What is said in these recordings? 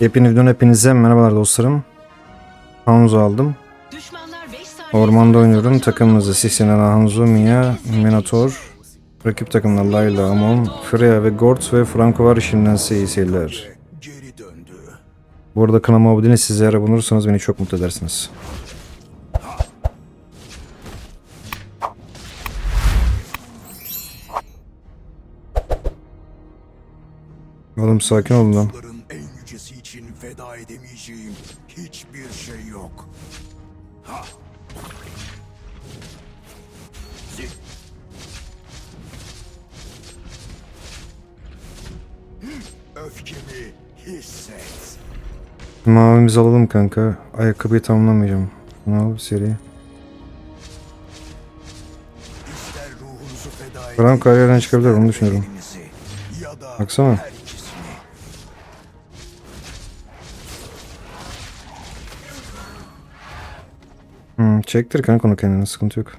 Yepyeni videodan hepinize merhabalar dostlarım. Hanzo aldım. Düşmanlar 5 saniye Ormanda oynuyorum. Takımımızda Sisi'nen Hanzo, Mia, Minator. Rakip takımlar Layla, Amon, Freya ve Gort ve Franco var. Size geri döndü. Bu arada kanalıma abone sizlere abone olursanız beni çok mutlu edersiniz. Oğlum sakin olun lan. Feda edemeyeceğim hiçbir şey yok. Ha. Öfkemi hisset. Mavimizi alalım kanka. Ayakkabıyı tamamlamayacağım. Bunu al seri. İster ruhunuzu feda edin. Franco her yerden çıkabilir onu düşünüyorum. Baksana. Hmm, çektir kanka onu kendine sıkıntı yok.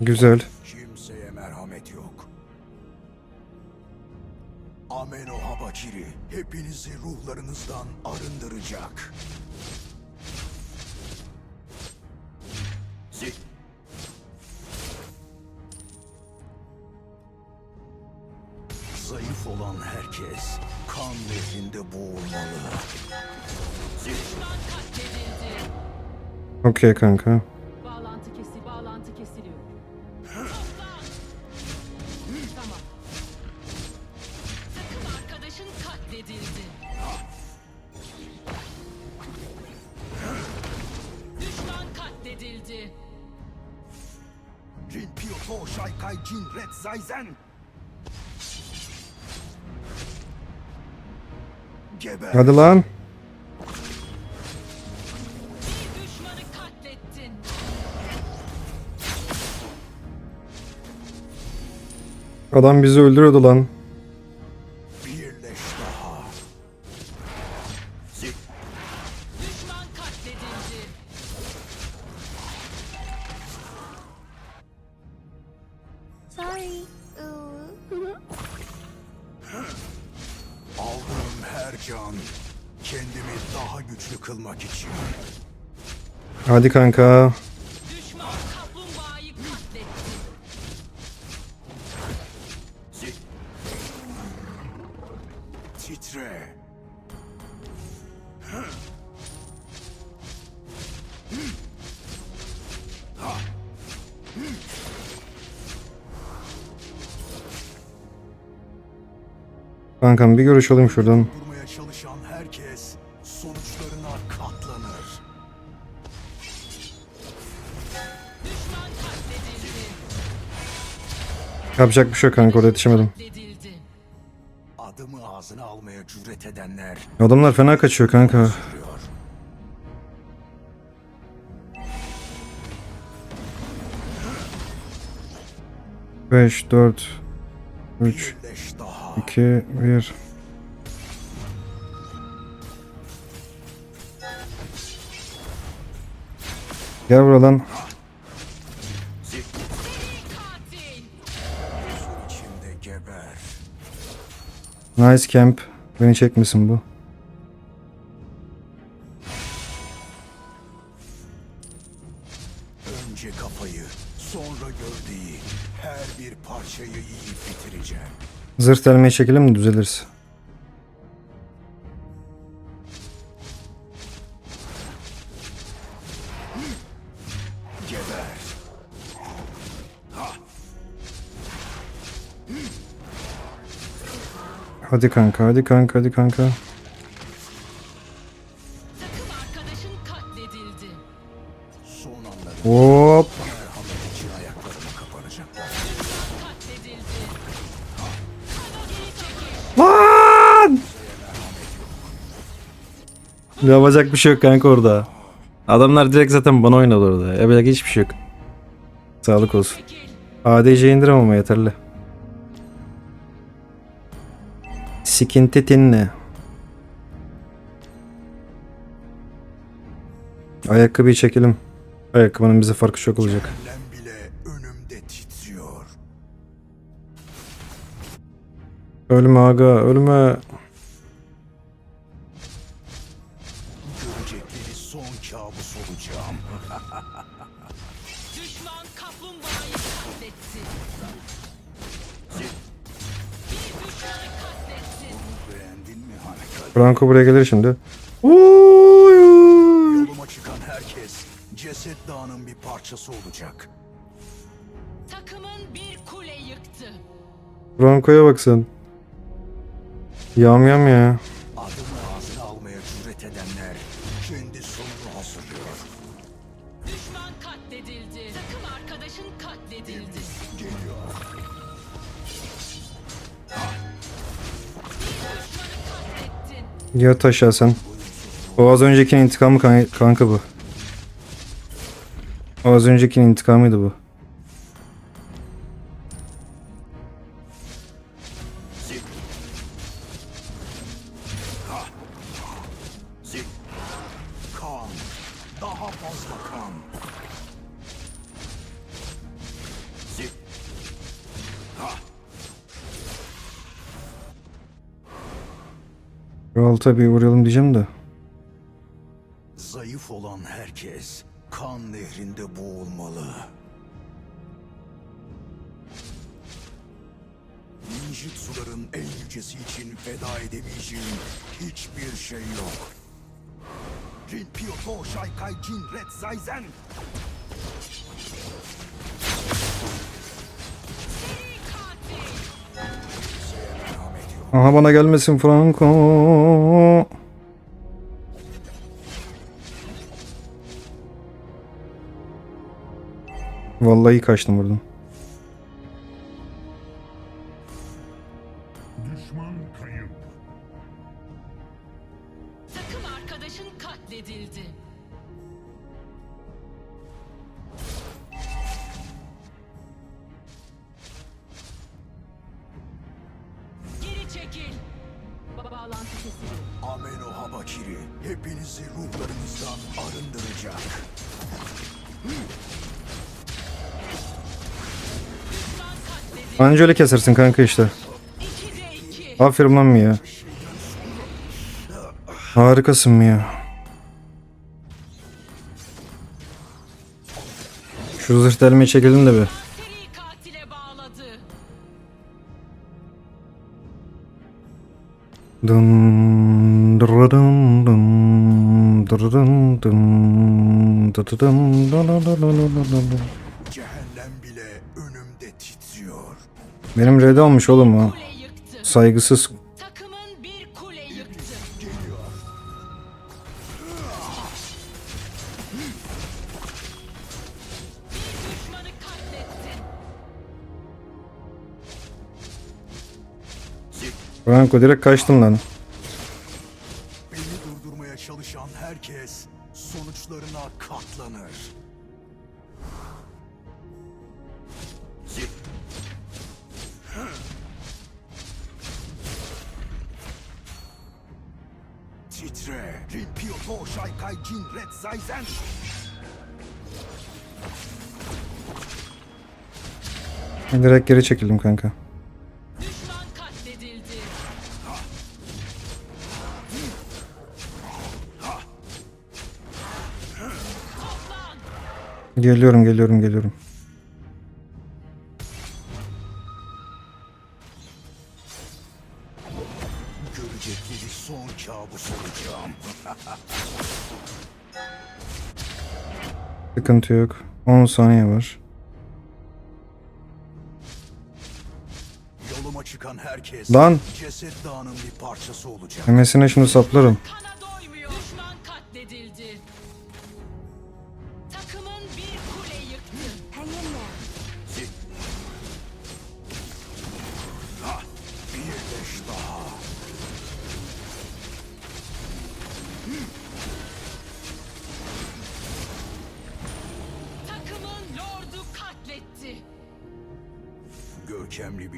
Güzel. Kimseye merhamet yok. Ameno Habakiri hepinizi ruhlarınızdan arındıracak. Zayıf olan herkes kan nehrinde boğulmalı. Okey kanka. Tamam. Takım arkadaşın katledildi. Düşman katledildi. Rinpyo To Shaikai Jin Red Zaizen. Geber. Hadi lan. Adam bizi öldürüyordu lan. Aldığım her can kendimi daha güçlü kılmak için. Hadi kanka. Kankam bir görüş alayım şuradan. Durmaya çalışan herkes sonuçlarına katlanır. Düşman katledildi. Yapacak bir şey yok kanka orada yetişemedim. Adımı ağzına almaya cüret edenler Adamlar fena kaçıyor kanka. duruyor. 5, 4, 3, Birleş daha. 2, 1. Gel buradan. Nice camp. Beni çekmesin bu. Zırh delmeye çekelim mi düzeliriz. Hadi kanka hadi kanka hadi kanka. Hop. Yapacak bir şey yok kanka orada. Adamlar direkt zaten bana oynadı orada. Yapacak hiçbir şey yok. Sağlık olsun. ADC indirem ama yeterli. Sikinti tinne. Ayakkabıyı çekelim. Ayakkabının bize farkı çok olacak. Ölme aga ölme. Franco buraya gelir şimdi. Yoluma çıkan herkes ceset dağının bir parçası olacak. Takımın bir kule yıktı. Franco'ya bak sen. Yam yam ya. Yat aşağı sen. O az öncekinin intikamı kan- kanka bu. O az öncekinin intikamıydı bu. Şu alta bir uğrayalım diyeceğim de. Zayıf olan herkes kan nehrinde boğulmalı. Ninjutsuların en yücesi için feda edemeyeceğim hiçbir şey yok. Rinpyo Shaikai Jin Red Zaizen. Aha bana gelmesin Franco. Vallahi kaçtım buradan. Kesildi. Ameno Habakiri hepinizi ruhlarınızdan arındıracak. Anca öyle kesersin kanka işte. 2'de 2. Aferin lan Mia. Harikasın Mia. Şu zırh delmeyi çekelim de bir. Dın Cehennem bile önümde titriyor. Benim red olmuş oğlum o. Saygısız. Takımın bir kule yıktı. Düşmanı katlettin. Franco direkt kaçtın lan. Titre. Rinpyo To Shaikai Jin Red Zaizen. Direkt geri çekildim kanka. Düşman katledildi. Toplan. Geliyorum geliyorum geliyorum. Görecekleri son kabus olacağım. Sıkıntı yok. 10 saniye var. Yoluma çıkan herkes Lan! ceset dağının bir parçası olacak. Memesine şimdi saplarım. Kana doymuyor. Düşman katledildi.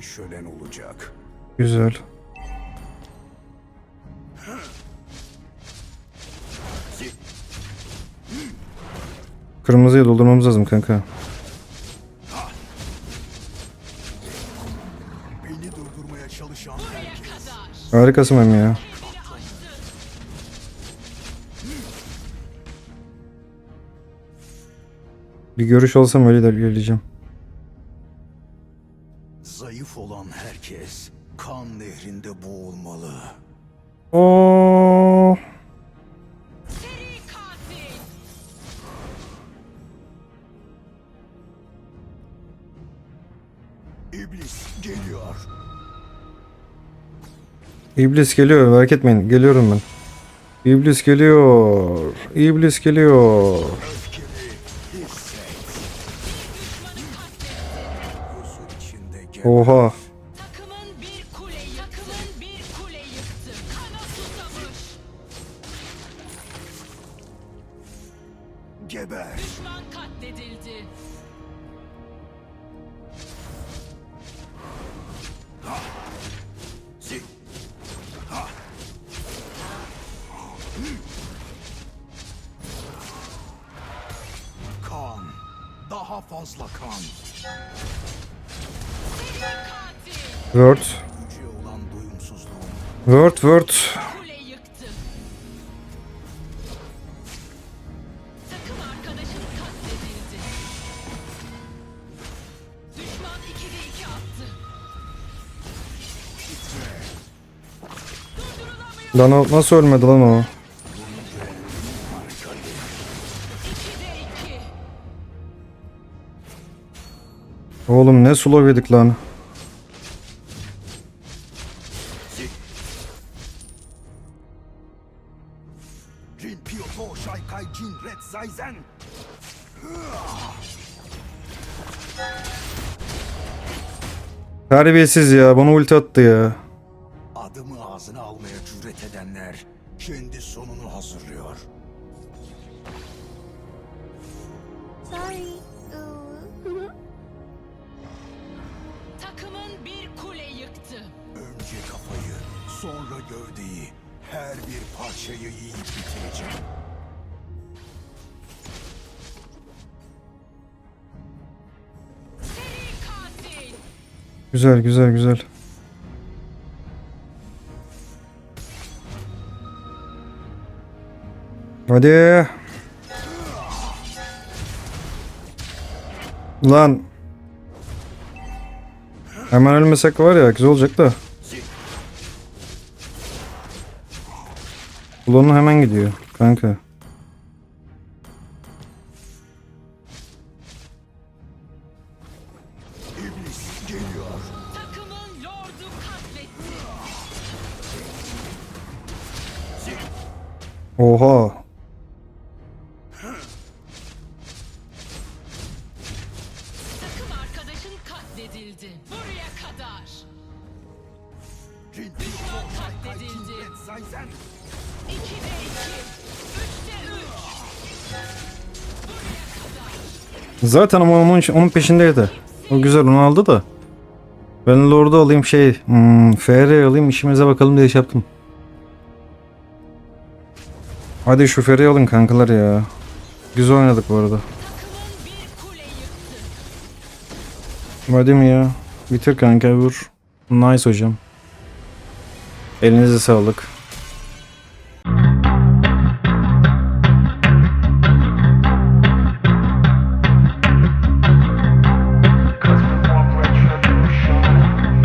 Bir şölen olacak. Güzel. Kırmızıyı doldurmamız lazım kanka. Beni durdurmaya çalışan. Harikasın Mami ya. Bir görüş olsam öyle de ilerleyeceğim. Olan herkes kan nehrinde boğulmalı. Oo. Katil. İblis geliyor. İblis geliyor merak etmeyin. Geliyorum ben. İblis geliyor. İblis geliyor. Oha. Takımın bir kule yıktı. Takımın bir kule yıktı. Kana susamış. Geber. Düşman katledildi. Zi. Ha. Kan. Daha fazla kan. 2 attı. Lan o nasıl ölmedi lan o? 2'de 2. Oğlum ne slow yedik lan. Zaizen. Terbiyesiz ya bana ulti attı ya. Adımı ağzına almaya cüret edenler kendi sonunu hazırlıyor. Sorry. Takımın bir kule yıktı. Önce kafayı, sonra gövdeyi, her bir parçayı yiyip bitireceğim. Güzel güzel güzel. Hadi. Lan. Hemen ölmesek var ya güzel olacak da. Kulonu hemen gidiyor kanka. Oha. Takım arkadaşın katledildi. Buraya kadar. Jin katledildi. Red Zaizen. 2'de 2. 3'te 3. Buraya kadar. Zaten ama onun, onun peşindeydi. O güzel onu aldı da. Ben Lord'u alayım şey, hmm, FR alayım işimize bakalım diye şey yaptım. Hadi FR'yi alın kankalar ya. Güzel oynadık bu arada. Hadi mi ya? Bitir kanka vur. Nice hocam. Elinize sağlık.